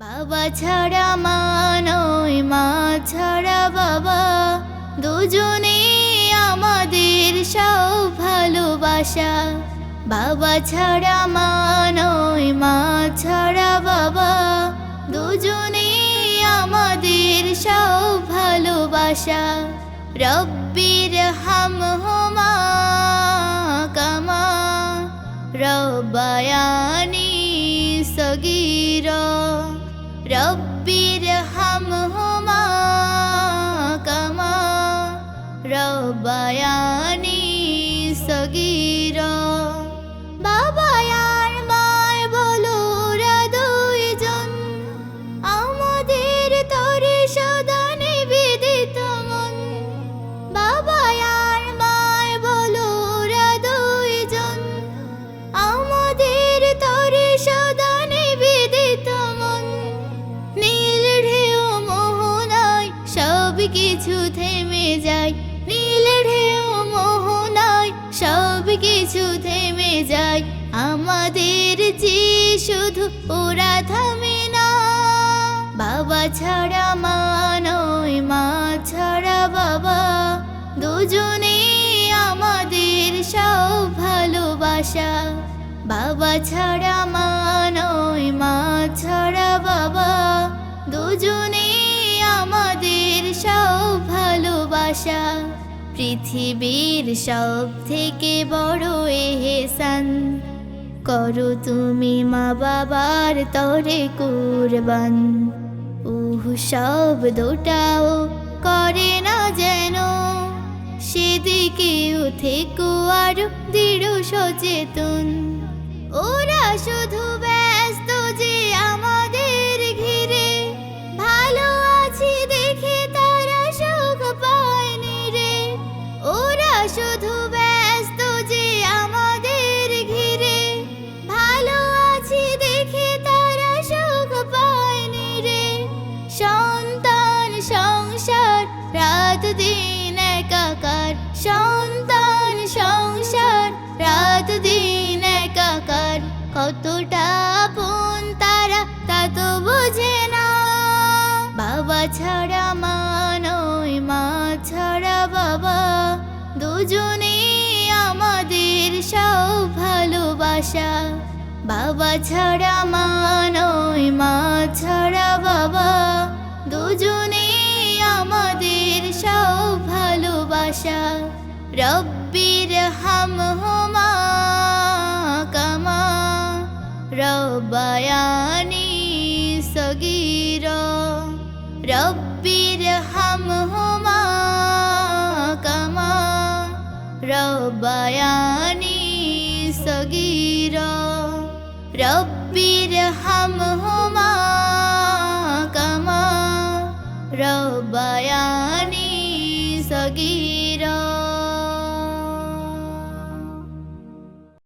বাবা ছাড়া মা নয়, মা ছাড়া বাবা। দুজনে আমাদের সব ভালোবাসা। বাবা ছাড়া মা নয়, মা ছাড়া বাবা। দুজনে আমাদের সব ভালোবাসা। রব্বির হাম হোমা কামা, রব্বায়ানি সগীরা। রব্বির হাম হুমা কামা রব্বায়ানি সগীরা কিছু থেমে যায়, নীল ঢেউ মোহনায় সব কিছু থেমে যায়। আমাদের যে শুধু ওরা থামে না, বাবা ছাড়া মা নয়, মা ছাড়া বাবা। দুজনে আমাদের সব ভালোবাসা, বাবা ছাড়া মা পৃথিবীর সব থেকে বড় এহেসান। করো তুমি মা বাবার তরে কুরবান। উহ সব দুটাও করে না যেন। সেদিকেও থেকো আর দৃঢ় সচেতন। ওরা শুধু ব্যস্ত কতটা আপন তারা, তা তো বোঝে না। বাবা ছাড়া মা নয়, মা ছাড়া বাবা। দুজনে আমাদের সব ভালোবাসা। বাবা ছাড়া মা নয়, মা ছাড়া বাবা। দুজনে আমাদের সব ভালোবাসা। রব্বির হাম হোমা রব্বায়ানি সগীরা রব্বির হাম হোমা কামা রব্বায়ানি সগীরা রব্বির হাম হোমা কামা রব্বায়ানি সগীরা